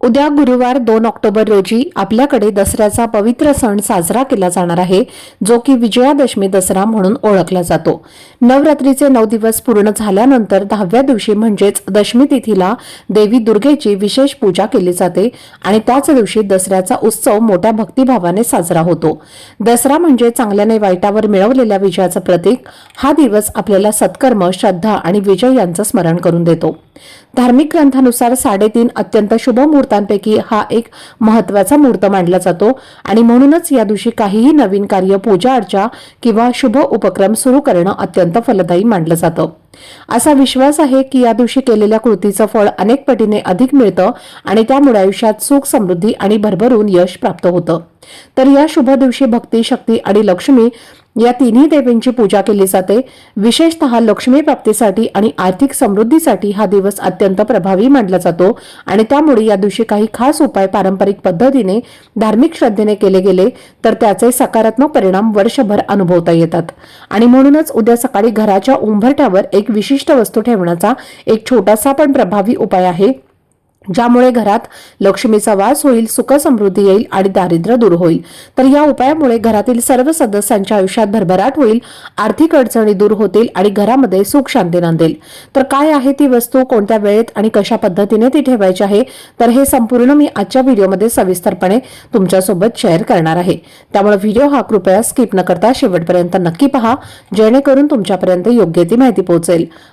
उद्या गुरुवार दोन ऑक्टोबर रोजी आपल्याकडे दसऱ्याचा पवित्र सण साजरा केला जाणार आहे जो की विजयादशमी दसरा म्हणून ओळखला जातो. नवरात्रीचे नऊ दिवस पूर्ण झाल्यानंतर दहाव्या दिवशी म्हणजेच दशमी तिथीला देवी दुर्गेची विशेष पूजा केली जाते आणि त्याच दिवशी दसऱ्याचा उत्सव मोठ्या भक्तिभावाने साजरा होतो. दसरा म्हणजे चांगल्याने वाईटावर मिळवलेल्या विजयाचं प्रतीक हा दिवस आपल्याला सत्कर्म श्रद्धा आणि विजय यांचं स्मरण करून देतो. धार्मिक ग्रंथानुसार साडेतीन अत्यंत शुभ मुहूर्तांपैकी हा एक महत्त्वाचा मुहूर्त मानला जातो. आणि म्हणूनच या दिवशी काहीही नवीन कार्य पूजा अर्चा किंवा शुभ उपक्रम सुरू करणं अत्यंत फलदायी मानलं जातं. असा विश्वास आहे की या दिवशी केलेल्या कृतीचं फळ अनेक पटीने अधिक मिळतं आणि त्यामुळे आयुष्यात सुख समृद्धी आणि भरभरून यश प्राप्त होतं. तर या शुभ दिवशी भक्ती शक्ती आणि लक्ष्मी या तिन्ही देवींची पूजा केली जाते. विशेषतः लक्ष्मी प्राप्तीसाठी आणि आर्थिक समृद्धीसाठी हा दिवस अत्यंत प्रभावी मानला जातो आणि त्यामुळे या दिवशी काही खास उपाय पारंपरिक पद्धतीने धार्मिक श्रद्धेने केले गेले तर त्याचे सकारात्मक परिणाम वर्षभर अनुभवता येतात. आणि म्हणूनच उद्या सकाळी घराच्या उंबरठ्यावर एक विशिष्ट वस्तू ठेवण्याचा एक छोटासा पण प्रभावी उपाय आहे. ज्यामुळे घरात लक्ष्मीचा वास होईल सुख समृद्धी येईल आणि दारिद्र्य दूर होईल. तर या उपायामुळे घरातील सर्व सदस्यांच्या आयुष्यात भरभराट होईल आर्थिक अडचणी दूर होतील आणि घरामध्ये सुख शांती नांदेल. तर काय आहे ती वस्तू कोणत्या वेळेत आणि कशा पद्धतीने ती ठेवायची आहे? तर हे संपूर्ण मी आजच्या व्हिडिओमध्ये सविस्तरपणे तुमच्यासोबत शेअर करणार आहे. त्यामुळे व्हिडिओ हा कृपया स्किप न करता शेवटपर्यंत नक्की पहा जेणेकरून तुमच्यापर्यंत योग्य ती माहिती पोहोचेल.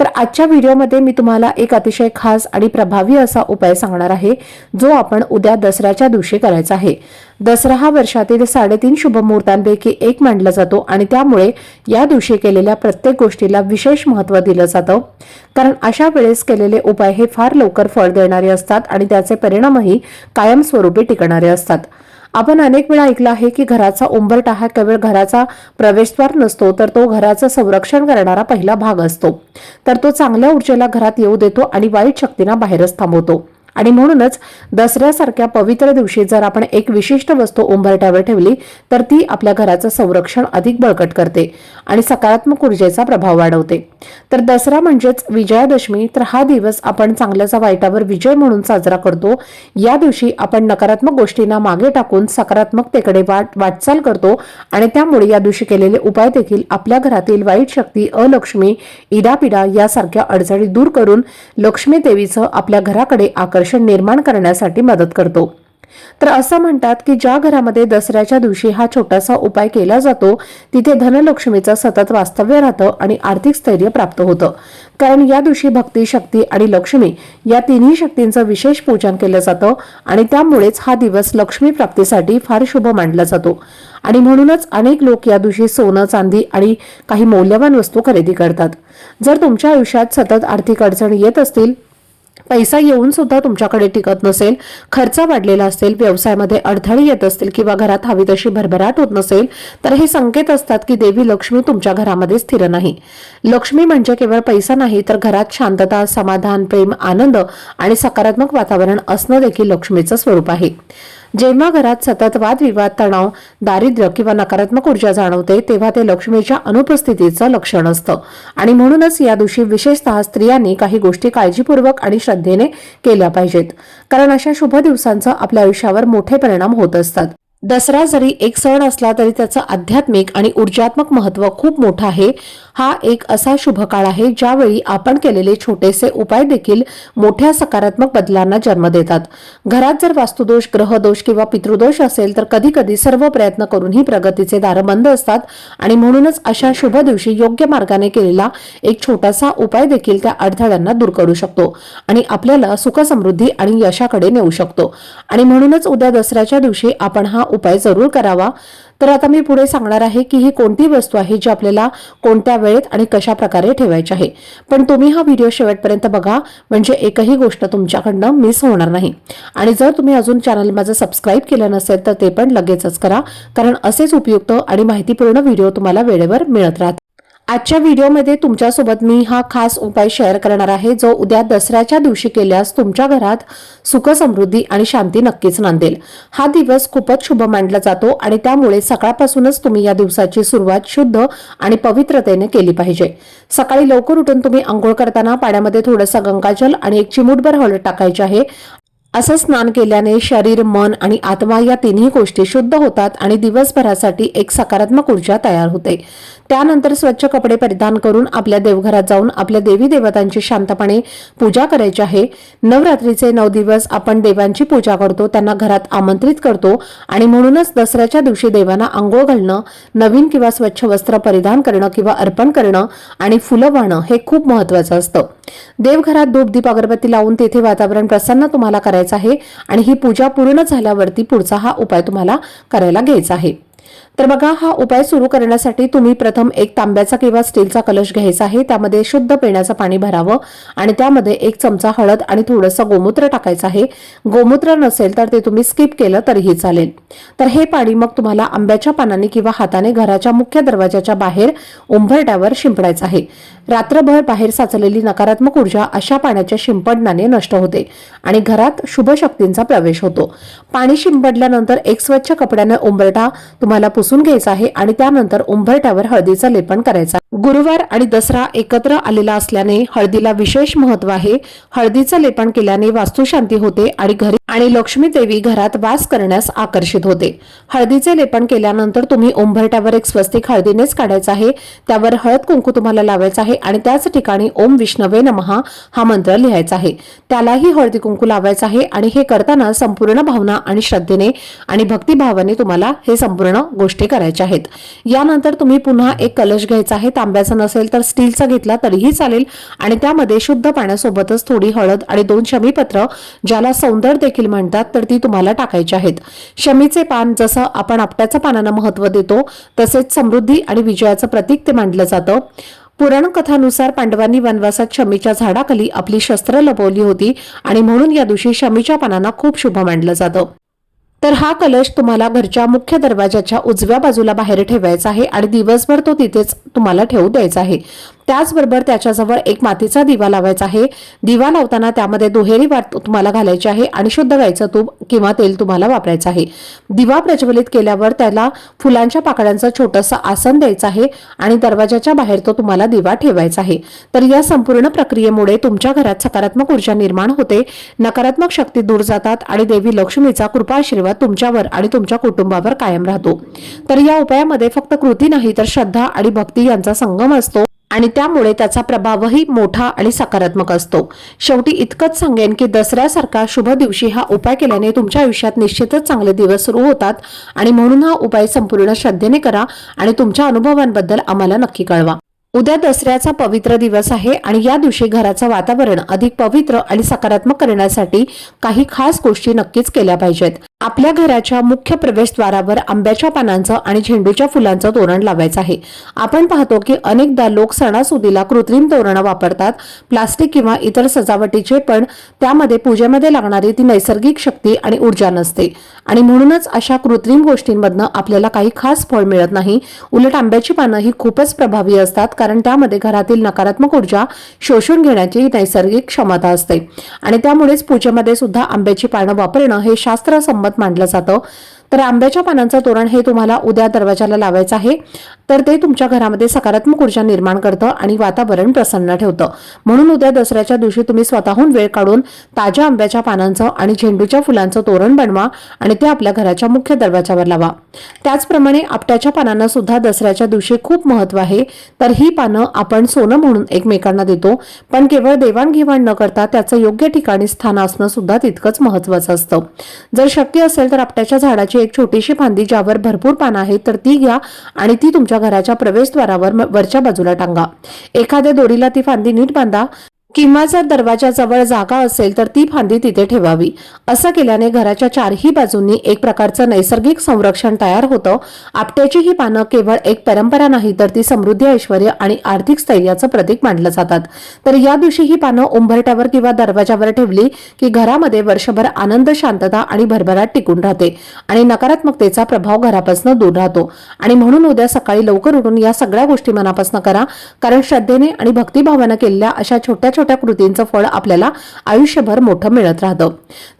तर आजच्या व्हिडिओमध्ये मी तुम्हाला एक अतिशय खास आणि प्रभावी असा उपाय सांगणार आहे जो आपण उद्या दसऱ्याच्या दिवशी करायचा आहे. दसरा हा वर्षातील साडेतीन शुभ मुहूर्तांपैकी एक मानला जातो आणि त्यामुळे या दिवशी केलेल्या प्रत्येक गोष्टीला विशेष महत्त्व दिलं जातं. कारण अशा वेळेस केलेले उपाय हे फार लवकर फळ देणारे असतात आणि त्याचे परिणामही कायमस्वरूपी टिकणारे असतात. आपण अनेक वेळा ऐकलं आहे की घराचा उंबरटा हा केवळ घराचा प्रवेशद्वार नसतो तर तो घराचं संरक्षण करणारा पहिला भाग असतो. तर तो चांगल्या ऊर्जेला घरात येऊ देतो आणि वाईट शक्तींना बाहेरच थांबवतो. आणि म्हणूनच दसऱ्यासारख्या पवित्र दिवशी जर आपण एक विशिष्ट वस्तू उंबरट्यावर ठेवली तर ती आपल्या घराचं संरक्षण अधिक बळकट करते आणि सकारात्मक ऊर्जेचा प्रभाव वाढवते. तर दसरा म्हणजेच विजयादशमी तर हा दिवस आपण चांगल्याचा वाईटावर विजय म्हणून साजरा करतो. या दिवशी आपण नकारात्मक गोष्टींना मागे टाकून सकारात्मकतेकडे वाट वाटचाल करतो आणि त्यामुळे या दिवशी केलेले उपाय देखील आपल्या घरातील वाईट शक्ती अलक्ष्मी इडापिडा यासारख्या अडचणी दूर करून लक्ष्मी देवीचं आपल्या घराकडे आकर्षण निर्माण करण्यासाठी मदत करतो. तर असं म्हणतात की ज्या घरामध्ये दसऱ्याच्या दिवशी हा छोटासा उपाय केला जातो तिथे धनलक्ष्मीचं सतत वास्तव्य राहतं आणि आर्थिक स्थैर्य प्राप्त होतं. कारण या दिवशी भक्ती शक्ती आणि लक्ष्मी या तिन्ही शक्तींचं विशेष पूजन केलं जातं आणि त्यामुळेच हा दिवस लक्ष्मी प्राप्तीसाठी फार शुभ मानला जातो. आणि म्हणूनच अनेक लोक या दिवशी सोनं चांदी आणि काही मौल्यवान वस्तू खरेदी करतात. जर तुमच्या आयुष्यात सतत आर्थिक अडचणी येत असतील पैसा येऊन सुद्धा तुमच्याकडे टिकत नसेल खर्च वाढलेला असेल व्यवसायामध्ये अडथळे येत असतील किंवा घरात हवी तशी भरभराट होत नसेल तर हे संकेत असतात की देवी लक्ष्मी तुमच्या घरामध्ये स्थिर नाही. लक्ष्मी म्हणजे केवळ पैसा नाही तर घरात शांतता समाधान प्रेम आनंद आणि सकारात्मक वातावरण असणं देखील लक्ष्मीचं स्वरूप आहे. जेव्हा घरात सतत वादविवाद तणाव दारिद्र्य किंवा नकारात्मक ऊर्जा जाणवते तेव्हा ते लक्ष्मीच्या अनुपस्थितीचं लक्षण असतं. आणि म्हणूनच या दिवशी विशेषतः स्त्रियांनी काही गोष्टी काळजीपूर्वक आणि श्रद्धेने केल्या पाहिजेत. कारण अशा शुभ दिवसांचा आपल्या आयुष्यावर मोठे परिणाम होत असतात. दसरा जरी एक सण असला तरी त्याचं आध्यात्मिक आणि ऊर्जात्मक महत्त्व खूप मोठं आहे. हा एक असा शुभ काळ आहे ज्यावेळी आपण केलेले छोटेसे उपाय देखील मोठ्या सकारात्मक बदलांना जन्म देतात. घरात जर वास्तुदोष ग्रहदोष किंवा पितृदोष असेल तर कधी कधी सर्व प्रयत्न करूनही प्रगतीचे दार बंद असतात आणि म्हणूनच अशा शुभ दिवशी योग्य मार्गाने केलेला एक छोटासा उपाय देखील त्या अडथळ्यांना दूर करू शकतो आणि आपल्याला सुखसमृद्धी आणि यशाकडे नेऊ शकतो. आणि म्हणूनच उद्या दसऱ्याच्या दिवशी आपण हा उपाय जरूर करावा. तर आता मी पुढे सांगणार आहे की ही कोणती वस्तू आहे जी आपल्याला कोणत्या वेळेत आणि कशा प्रकारे ठेवायची आहे. पण तुम्ही हा व्हिडिओ शेवटपर्यंत बघा म्हणजे एकही गोष्ट तुमच्याकडनं मिस होणार नाही. आणि जर तुम्ही अजून चॅनल माझं सबस्क्राईब केलं नसेल तर ते पण लगेचच करा कारण असेच उपयुक्त आणि माहितीपूर्ण व्हिडिओ तुम्हाला वेळेवर मिळत राहतात आजच्या व्हिडिओमध्ये तुमच्यासोबत मी हा खास उपाय शेअर करणार आहे जो उद्या दसऱ्याच्या दिवशी केल्यास तुमच्या घरात सुख समृद्धी आणि शांती नक्कीच नांदेल. हा दिवस खूपच शुभ मानला जातो आणि त्यामुळे सकाळपासूनच तुम्ही या दिवसाची सुरुवात शुद्ध आणि पवित्रतेने केली पाहिजे. सकाळी लवकर उठून तुम्ही आंघोळ करताना पाण्यामध्ये थोडंसं गंगाजल आणि एक चिमूटभर हळद टाकायचे आहे. असं स्नान केल्याने शरीर मन आणि आत्मा या तिन्ही गोष्टी शुद्ध होतात आणि दिवसभरासाठी एक सकारात्मक ऊर्जा तयार होते. त्यानंतर स्वच्छ कपडे परिधान करून आपल्या देवघरात जाऊन आपल्या देवी देवतांची शांतपणे पूजा करायची आहे. नवरात्रीचे नऊ दिवस आपण देवांची पूजा करतो त्यांना घरात आमंत्रित करतो आणि म्हणूनच दसऱ्याच्या दिवशी देवांना आंघोळ घालणं नवीन किंवा स्वच्छ वस्त्र परिधान करणं किंवा अर्पण करणं आणि फुलं वाहणं हे खूप महत्वाचं असतं. देवघरात धूप दीप अगरबत्ती लावून तेथे वातावरण प्रसन्न तुम्हाला करायचं आहे आणि ही पूजा पूर्ण झाल्यावरती पुढचा हा उपाय तुम्हाला करायला घ्यायचा आहे. तर बघा हा उपाय सुरू करण्यासाठी तुम्ही प्रथम एक तांब्याचा किंवा स्टीलचा कलश घ्यायचा आहे. त्यामध्ये शुद्ध पिण्याचं पाणी भरावं आणि त्यामध्ये एक चमचा हळद आणि थोडंसं गोमूत्र टाकायचं आहे. गोमूत्र नसेल तर ते तुम्ही स्किप केलं तरीही चालेल. तर हे पाणी मग तुम्हाला आंब्याच्या पानाने किंवा हाताने घराच्या मुख्य दरवाजाच्या बाहेर उंबरट्यावर शिंपडायचं आहे. रात्रभर बाहेर साचलेली नकारात्मक ऊर्जा अशा पाण्याच्या शिंपडण्याने नष्ट होते आणि घरात शुभ शक्तींचा प्रवेश होतो. पाणी शिंपडल्यानंतर एक स्वच्छ कपड्याने उंबरटा तुम्हाला घासून घ्यायचा आहे आणि त्यानंतर उंबरट्यावर हळदीचं लेपन करायचं गुरुवार आणि दसरा एकत्र आलेला असल्याने हळदीला विशेष महत्त्व आहे. हळदीचं लेपन केल्याने वास्तुशांती होते आणि घरी आणि लक्ष्मी देवी घरात वास करण्यास आकर्षित होते. हळदीचे लेपन केल्यानंतर तुम्ही ओंभरट्यावर एक स्वस्तिक हळदीनेच काढायचं आहे. त्यावर हळद कुंकू तुम्हाला लावायचं आहे आणि त्याच ठिकाणी ओम विष्णवे नमहा हा मंत्र लिहायचा आहे. त्यालाही हळदी कुंकू लावायचा आहे आणि हे करताना संपूर्ण भावना आणि श्रद्धेने आणि भक्तिभावाने तुम्हाला हे संपूर्ण गोष्टी करायच्या आहेत. यानंतर तुम्ही पुन्हा एक कलश घ्यायचा आहे. तांब्याचा नसेल तर स्टीलचा घेतला तरीही चालेल. आणि त्यामध्ये शुद्ध पाण्यासोबतच थोडी हळद आणि दोन शमीपत्र ज्याला सौंदर्य देखील म्हणतात तर ती तुम्हाला टाकायची आहेत. शमीचे पान जसं आपण आपट्याच्या पानांना महत्त्व देतो तसेच समृद्धी आणि विजयाचं प्रतीक ते मानलं जातं. पुराण कथानुसार पांडवांनी वनवासात शमीच्या झाडाखाली आपली शस्त्र लपवली होती आणि म्हणून या दिवशी शमीच्या पानांना खूप शुभ मानलं जातं. तर हा कलश तुम्हाला घरच्या मुख्य दरवाजाच्या उजव्या बाजूला बाहेर ठेवायचा आहे आणि दिवसभर तो तिथेच तुम्हाला ठेवू द्यायचा आहे. त्याचबरोबर त्याच्याजवळ एक मातीचा दिवा लावायचा आहे. दिवा लावताना त्यामध्ये दुहेरी वाट तुम्हाला घालायची आहे आणि शुद्ध गायचं तूप किंवा तेल तुम्हाला वापरायचं आहे. दिवा प्रज्वलित केल्यावर त्याला फुलांच्या पाकळ्यांचं छोटंसं आसन द्यायचं आहे आणि दरवाजाच्या बाहेर तो तुम्हाला दिवा ठेवायचा आहे. तर या संपूर्ण प्रक्रियेमुळे तुमच्या घरात सकारात्मक ऊर्जा निर्माण होते. नकारात्मक शक्ती दूर जातात आणि देवी लक्ष्मीचा कृपा आशीर्वाद तुमच्यावर आणि तुमच्या कुटुंबावर कायम राहतो. तर या उपायामध्ये फक्त कृती नाही तर श्रद्धा आणि भक्ती यांचा संगम असतो. आणि त्यामुळे त्याचा प्रभावही मोठा आणि सकारात्मक असतो. शेवटी इतकंच सांगेन की दसऱ्यासारखा शुभ दिवशी हा उपाय केल्याने तुमच्या आयुष्यात निश्चितच चांगले दिवस सुरू होतात आणि म्हणून हा उपाय संपूर्ण श्रद्धेने करा आणि तुमच्या अनुभवांबद्दल आम्हाला नक्की कळवा. उद्या दसऱ्याचा पवित्र दिवस आहे आणि या दिवशी घराचं वातावरण अधिक पवित्र आणि सकारात्मक करण्यासाठी काही खास गोष्टी नक्कीच केल्या पाहिजेत. आपल्या घराच्या मुख्य प्रवेशद्वारावर आंब्याच्या पानांचं आणि झेंडूच्या फुलांचं तोरण लावायचं आहे. आपण पाहतो की अनेकदा लोक सणासुदीला कृत्रिम तोरणं वापरतात प्लास्टिक किंवा इतर सजावटीचे पण त्यामध्ये पूजेमध्ये लागणारी ती नैसर्गिक शक्ती आणि ऊर्जा नसते. आणि म्हणूनच अशा कृत्रिम गोष्टींमधनं आपल्याला काही खास फळ मिळत नाही. उलट आंब्याची पानं ही खूपच प्रभावी असतात कारण त्यामध्ये घरातील नकारात्मक ऊर्जा शोषून घेण्याची नैसर्गिक क्षमता असते. आणि त्यामुळेच पूजेमध्ये सुद्धा आंब्याची पानं वापरणं हे शास्त्रसंमत मानलं जातं. तर आंब्याच्या पानांचं तोरण हे तुम्हाला उद्या दरवाजाला लावायचं आहे. तर ते तुमच्या घरामध्ये सकारात्मक ऊर्जा निर्माण करतं आणि वातावरण प्रसन्न ठेवतं. म्हणून उद्या दसऱ्याच्या दिवशी तुम्ही स्वतःहून वेळ काढून ताज्या आंब्याच्या पानांचं आणि झेंडूच्या फुलांचं तोरण बनवा आणि ते आपल्या घराच्या मुख्य दरवाजावर लावा. त्याचप्रमाणे आपट्याच्या पानांना सुद्धा दसऱ्याच्या दिवशी खूप महत्त्व आहे. तर ही पानं आपण सोनं म्हणून एकमेकांना देतो. पण केवळ देवाणघेवाण न करता त्याचं योग्य ठिकाणी स्थान असणं सुद्धा तितकंच महत्वाचं असतं. जर शक्य असेल तर आपट्याच्या झाडाची एक छोटीशी फांदी ज्यावर भरपूर पानं आहेत तर ती घ्या आणि ती तुमच्या घराच्या प्रवेशद्वारावर वरच्या बाजूला टांगा. एखाद्या दोरीला ती फांदी नीट बांधा. किंवा जर दरवाजाजवळ जागा असेल तर ती फांदी तिथे ठेवावी. असं केल्याने घराच्या चारही बाजूंनी एक प्रकारचं नैसर्गिक संरक्षण तयार होतं. आपट्याची ही पानं केवळ एक परंपरा नाही तर ती समृद्धी ऐश्वर आणि आर्थिक स्थैर्याचं प्रतीक मानलं जातात. तर या दिवशी ही पानं उंबरट्यावर किंवा दरवाजावर ठेवली की घरामध्ये वर्षभर आनंद शांतता आणि भरभराट टिकून राहते आणि नकारात्मकतेचा प्रभाव घरापासून दूर राहतो. आणि म्हणून उद्या सकाळी लवकर उठून या सगळ्या गोष्टी मनापासून करा कारण श्रद्धेने आणि भक्तिभावानं केलेल्या अशा छोट्या छोट्या कृतींचं फळ आपल्याला आयुष्यभर मोठं मिळत राहतं.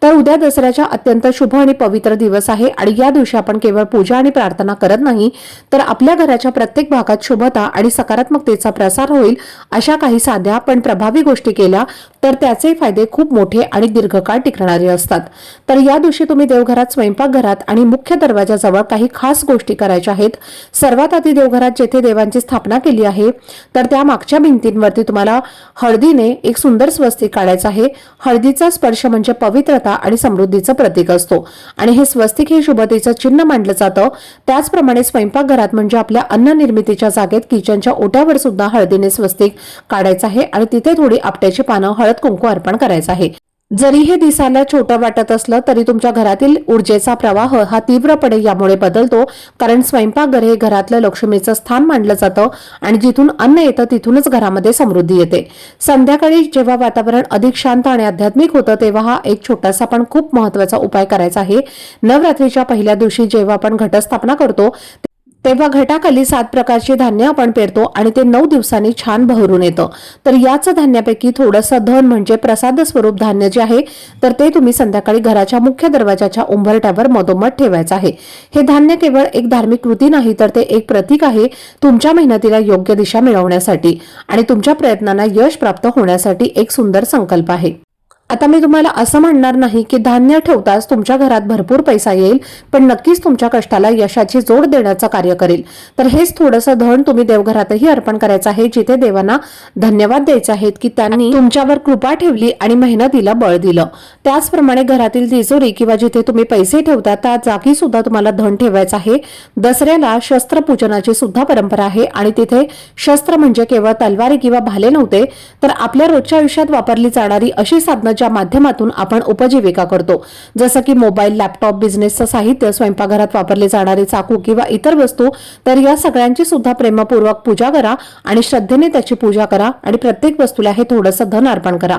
तर उद्या दसऱ्याच्या अत्यंत शुभ आणि पवित्र दिवस आहे आणि या दिवशी आपण केवळ पूजा आणि प्रार्थना करत नाही तर आपल्या घराच्या प्रत्येक भागात शुभता आणि सकारात्मकतेचा प्रसार होईल अशा काही साध्या पण प्रभावी गोष्टी केल्या तर त्याचे फायदे खूप मोठे आणि दीर्घकाळ टिकणारे असतात. तर या दिवशी तुम्ही देवघरात स्वयंपाकघरात आणि मुख्य दरवाजाजवळ काही खास गोष्टी करायच्या आहेत. सर्वात आधी देवघरात जेथे देवांची स्थापना केली आहे तर त्या मागच्या भिंतींवरती तुम्हाला हळदीने एक सुंदर स्वस्तिक काढायचं आहे. हळदीचा स्पर्श म्हणजे पवित्रता आणि समृद्धीचं प्रतीक असतो. आणि हे स्वस्तिक हे शुभतेचं चिन्ह मानलं जातं. त्याचप्रमाणे स्वयंपाकघरात म्हणजे आपल्या अन्न निर्मितीच्या जागेत किचनच्या ओट्यावर सुद्धा हळदीने स्वस्तिक काढायचं आहे. आणि तिथे थोडी आपट्याची पानं हळद कुंकू अर्पण करायचं आहे. जरी हे दिसायला छोटं वाटत असलं तरी तुमच्या घरातील ऊर्जेचा प्रवाह हा तीव्रपणे यामुळे बदलतो. कारण स्वयंपाकघर हे घरातलं लक्ष्मीचं स्थान मानलं जातं आणि जिथून अन्न येतं तिथूनच घरामध्ये समृद्धी येते. संध्याकाळी जेव्हा वातावरण अधिक शांत आणि आध्यात्मिक होतं तेव्हा हा एक छोटासा पण खूप महत्त्वाचा उपाय करायचा आहे. नवरात्रीच्या पहिल्या दिवशी जेव्हा आपण घटस्थापना करतो तेव्हा घटाखाली सात प्रकारची धान्य आपण पेरतो आणि ते नऊ दिवसांनी छान बहरून येतं. तर याच धान्यापैकी थोडंसं धन म्हणजे प्रसाद स्वरूप धान्य जे आहे तर ते तुम्ही संध्याकाळी घराच्या मुख्य दरवाजाच्या उंबरट्यावर मधोमध ठेवायचं आहे. हे धान्य केवळ एक धार्मिक कृती नाही तर ते एक प्रतीक आहे तुमच्या मेहनतीला योग्य दिशा मिळवण्यासाठी आणि तुमच्या प्रयत्नांना यश प्राप्त होण्यासाठी एक सुंदर संकल्प आहे. आता मी तुम्हाला असं म्हणणार नाही की धान्य ठेवताच तुमच्या घरात भरपूर पैसा येईल पण नक्कीच तुमच्या कष्टाला यशाची जोड देण्याचं कार्य करेल. तर हेच थोडंसं धन तुम्ही देवघरातही अर्पण करायचं आहे जिथे देवांना धन्यवाद द्यायचे आहेत की त्यांनी तुमच्यावर कृपा ठेवली आणि मेहनतीला बळ दिलं. त्याचप्रमाणे घरातील तिजोरी किंवा जिथे तुम्ही पैसे ठेवता त्या जागी सुद्धा तुम्हाला धन ठेवायचं आहे. दसऱ्याला शस्त्रपूजनाची सुद्धा परंपरा आहे आणि तिथे शस्त्र म्हणजे केवळ तलवारी किंवा भाले नव्हते तर आपल्या रोजच्या आयुष्यात वापरली जाणारी अशी साधनं ज्या माध्यमातून आपण उपजीविका करतो. जसं की मोबाईल लॅपटॉप बिझनेसचं साहित्य स्वयंपाकघरात वापरले जाणारे चाकू किंवा इतर वस्तू तर या सगळ्यांची सुद्धा प्रेमपूर्वक पूजा करा आणि श्रद्धेने त्याची पूजा करा आणि प्रत्येक वस्तूला हे थोडंसं धन अर्पण करा.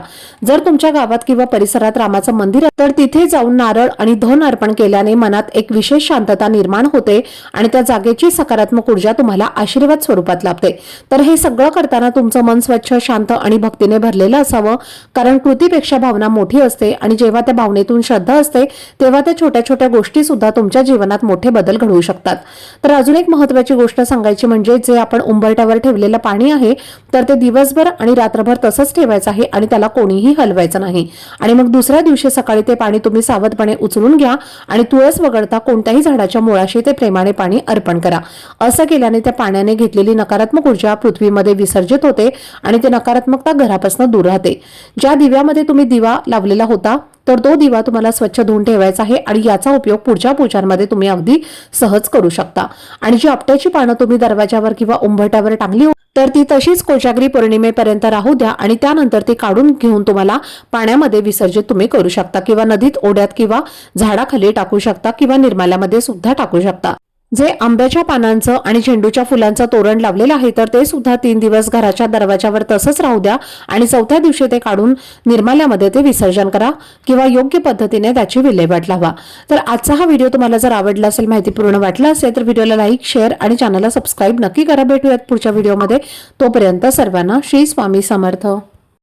जर तुमच्या गावात किंवा परिसरात रामाचं मंदिर आहे, तर तिथे जाऊन नारळ आणि धन अर्पण केल्याने मनात एक विशेष शांतता निर्माण होते आणि त्या जागेची सकारात्मक ऊर्जा तुम्हाला आशीर्वाद स्वरूपात लाभते. तर हे सगळं करताना तुमचं मन स्वच्छ शांत आणि भक्तीने भरलेलं असावं कारण कृतीपेक्षा भावना मोठी असते आणि जेव्हा त्या भावनेतून श्रद्धा असते तेव्हा त्या छोट्या छोट्या गोष्टी सुद्धा तुमच्या जीवनात मोठे बदल घडवू शकतात. तर अजून एक महत्वाची गोष्ट सांगायची म्हणजे जे आपण उंबरट्यावर ठेवलेलं पाणी आहे तर ते दिवसभर आणि रात्रभर तसंच ठेवायचं आहे आणि त्याला कोणीही हलवायचं नाही. आणि मग दुसऱ्या दिवशी सकाळी ते पाणी तुम्ही सावधपणे उचलून घ्या आणि तुळस वगळता कोणत्याही झाडाच्या मुळाशी ते प्रेमाने पाणी अर्पण करा. असं केल्याने त्या पाण्याने घेतलेली नकारात्मक ऊर्जा पृथ्वीमध्ये विसर्जित होते आणि ते नकारात्मकता घरापासून दूर राहते. ज्या दिव्यामध्ये तुम्ही दिवा लावलेला होता तर तो दिवा तुम्हाला स्वच्छ धुवून ठेवायचा आहे आणि याचा उपयोग पुढच्या पूजांमध्ये तुम्ही अगदी सहज करू शकता. आणि जी आपट्याची पानं तुम्ही दरवाजावर किंवा उंबरट्यावर टांगली हो- तर ती तशीच कोजागरी पौर्णिमेपर्यंत राहू द्या आणि त्यानंतर ती काढून घेऊन तुम्हाला पाण्यामध्ये विसर्जित तुम्ही करू शकता किंवा नदीत ओढ्यात किंवा झाडाखाली टाकू शकता किंवा निर्माल्यामध्ये सुद्धा टाकू शकता. जे आंब्याच्या पानांचं आणि झेंडूच्या फुलांचं तोरण लावलेलं आहे तर ते सुद्धा तीन दिवस घराच्या दरवाजावर तसंच राहू द्या आणि चौथ्या दिवशी ते काढून निर्माल्यामध्ये ते विसर्जन करा किंवा योग्य पद्धतीने त्याची विल्हेवाट लावा. तर आजचा हा व्हिडिओ तुम्हाला जर आवडला असेल माहितीपूर्ण वाटला असेल तर व्हिडिओला लाईक शेअर आणि चॅनलला सबस्क्राईब नक्की करा. भेटूयात पुढच्या व्हिडिओमध्ये. तोपर्यंत सर्वांना श्री स्वामी समर्थ.